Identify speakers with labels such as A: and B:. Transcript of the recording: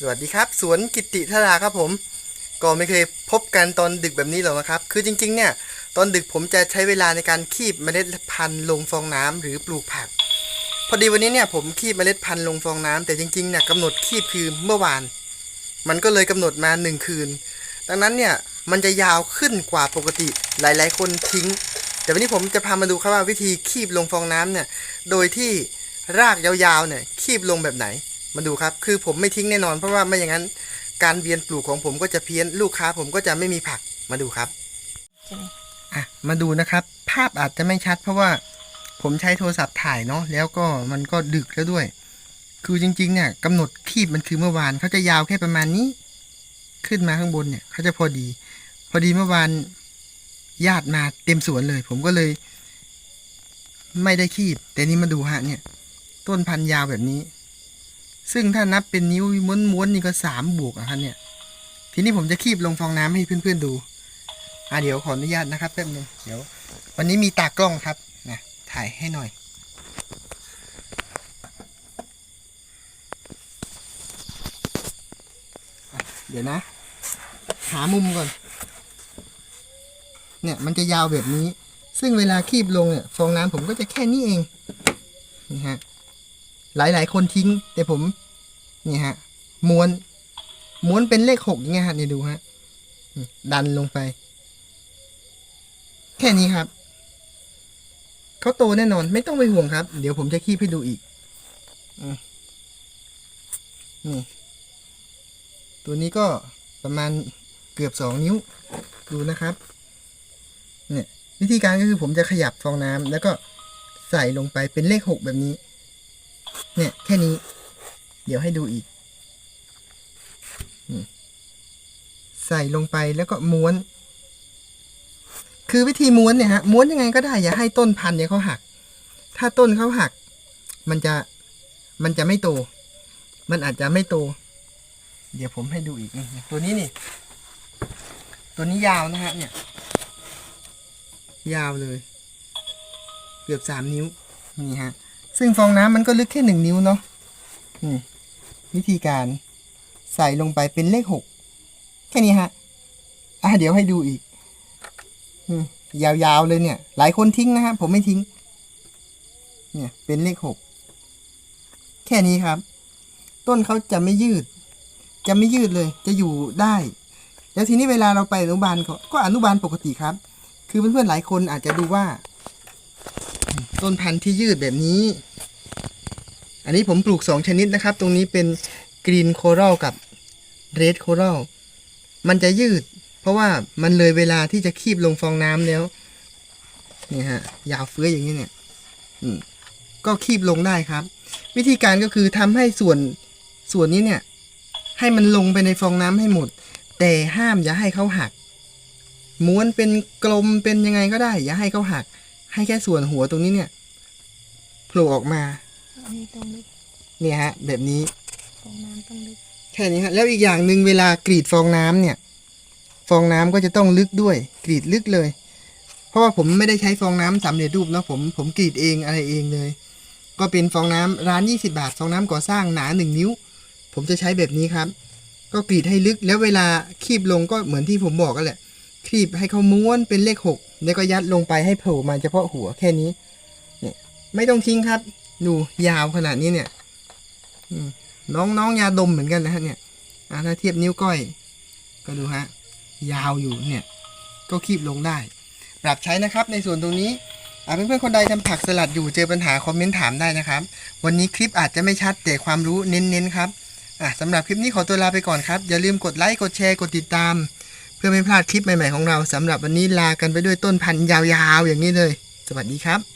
A: สวัสดีครับ สวนกิติธาราครับผม ก็ไม่เคยพบกันตอนดึกแบบนี้หรอกนะครับ คือจริงๆเนี่ย ตอนดึกผมจะใช้เวลาในการคีบเมล็ดพันธุ์ลงฟองน้ำหรือปลูกผัก พอดีวันนี้เนี่ยผมคีบเมล็ดพันธุ์ลงฟองน้ำแต่จริงๆเนี่ยกำหนดคีบคือเมื่อวาน มันก็เลยกำหนดมาหนึ่งคืน ดังนั้นเนี่ยมันจะยาวขึ้นกว่าปกติหลายๆ คนทิ้ง แต่วันนี้ผมจะพามาดูครับว่าวิธีคีบลงฟองน้ำเนี่ย โดยที่รากยาวๆเนี่ยคีบลงแบบไหน มาดูครับ คือผมไม่ทิ้งแน่นอน เพราะว่าไม่อย่างนั้น การเวียนปลูกของผมก็จะเพี้ยนลูกค้าผมก็จะไม่มีผักมาดูครับ
B: ม
A: อะมาดูนะครับ ภาพอาจจะไม่ชัด เพราะว่าผมใช้โทรศัพท์ถ่ายเนาะแล้วก็มันก็ดึกแล้วด้วย คือจริงๆเนี่ยกำหนดคีบมันคือเมื่อวานเขาจะยาวแค่ประมาณนี้ ขึ้นมาข้างบนเนี่ยเขาจะพอดี พอดีเมื่อวานญาติมาเต็มสวนเลย ผมก็เลย ไม่ได้คีบ แต่นี่มาดูฮะเนี่ย ต้นพันยาวแบบนี้ ซึ่งถ้านับเป็นนิ้วม้วนๆนี่ก็สามบวกอะครับเนี่ย ทีนี้ผมจะคีบลงฟองน้ำให้เพื่อนๆดู อะเดี๋ยวขออนุญาตนะครับแป๊บนึงเดี๋ยว วันนี้มีตากล้องครับนะถ่ายให้หน่อย เดี๋ยวนะ หามุมก่อน เนี่ยมันจะยาวแบบนี้ ซึ่งเวลาคีบลงเนี่ยฟองน้ำผมก็จะแค่นี้เองนี่ฮะ หลายๆ คนทิ้ง แต่ผมนี่ฮะม้วนม้วนเป็นเลขหกอย่างเงี้ยฮะนี่ดูฮะดันลงไป แค่นี้ครับเขาโตแน่นอนไม่ต้องไปห่วงครับ เดี๋ยวผมจะคีบให้ดูอีกอืมนี่ ตัวนี้ก็ประมาณเกือบสองนิ้ว ดูนะครับ เนี่ย วิธีการก็คือผมจะขยับฟองน้ำแล้วก็ใส่ลงไปเป็นเลขหกแบบนี้ เนี่ยแค่นี้ เดี๋ยวให้ดูอีกใส่ลงไปแล้วก็ม้วน คือวิธีม้วนเนี่ยฮะม้วนยังไงก็ได้ อย่าให้ต้นพันธุ์เนี่ยเขาหัก ถ้าต้นเขาหัก มันจะมันจะไม่โต มันอาจจะไม่โต เดี๋ยวผมให้ดูอีกนี่ตัวนี้นี่ ตัวนี้ยาวนะฮะ เนี่ย ยาวเลย เกือบสามนิ้ว นี่ฮะ ซึ่งฟองน้ำมันก็ลึกแค่หนึ่งนิ้วเนาะนี่วิธีการใส่ลงไปเป็นเลขหกแค่นี้ฮะ อะเดี๋ยวให้ดูอีกอยาวๆเลยเนี่ย หลายคนทิ้งนะฮะผมไม่ทิ้ง เนี่ย เป็นเลขหกแค่นี้ครับ ต้นเขาจะไม่ยืด จะไม่ยืดเลย จะอยู่ได้ แล้วทีนี้เวลาเราไปอนุบาลก็อนุบาลปกติครับ คือเพื่อนๆหลายคนอาจจะดูว่า ต้นพันธุ์ที่ยืดแบบนี้ อันนี้ผมปลูกสองชนิดนะครับ ตรงนี้เป็นกรีนโครัลกับเรดโครัลมันจะยืด เพราะว่ามันเลยเวลาที่จะคีบลงฟองน้ำแล้วนี่ฮะยาวเฟื้ออย่างนี้เนี่ยอืมก็คีบลงได้ครับ วิธีการก็คือทำให้ส่วนส่วนนี้เนี่ย ให้มันลงไปในฟองน้ำให้หมด แต่ห้ามอย่าให้เขาหักม้วนเป็นกลมเป็นยังไงก็ได้ อย่าให้เขาหัก ให้แค่ส่วนหัวตรงนี้เนี่ยโผล่ออกมา
B: อันนี้ต้องลึก
A: เนี่ยฮะ แบบนี้
B: ฟองน้ำต้องลึก
A: แค่นี้ฮะแล้วอีกอย่างหนึ่งเวลากรีดฟองน้ำเนี่ย ฟองน้ำก็จะต้องลึกด้วย กรีดลึกเลย เพราะว่าผมไม่ได้ใช้ฟองน้ำสำเร็จรูปเนาะผมผมกรีดเองอะไรเองเลย ก็เป็นฟองน้ำร้าน 20 บาท ฟองน้ำก่อสร้างหนาหนึ่งนิ้ว ผมจะใช้แบบนี้ครับ ก็กรีดให้ลึกแล้วเวลาคีบลงก็เหมือนที่ผมบอกกันแหละคีบให้เขาม้วนเป็นเลขหก แล้วก็ยัดลงไปให้โผล่มาเฉพาะหัวแค่นี้ เนี่ย ไม่ต้องทิ้งครับ ดูยาวขนาดนี้เนี่ยน้องน้องยาดมเหมือนกันนะฮะเนี่ยถ้าเทียบนิ้วก้อย ก็ดูฮะ ยาวอยู่เนี่ย ก็คีบลงได้ ปรับใช้นะครับในส่วนตรงนี้อะเพื่อนๆคนใดทำผักสลัดอยู่เจอปัญหาคอมเมนต์ถามได้นะครับ วันนี้คลิปอาจจะไม่ชัดแต่ความรู้เน้นๆครับสำหรับคลิปนี้ขอตัวลาไปก่อนครับ อย่าลืมกดไลค์กดแชร์กดติดตาม พื่อไม่พลาดคลิปใหม่ๆของเราสำหรับวันนี้ลากันไปด้วยต้นพันธุ์ยาวๆ อย่างนี้เลย สวัสดีครับ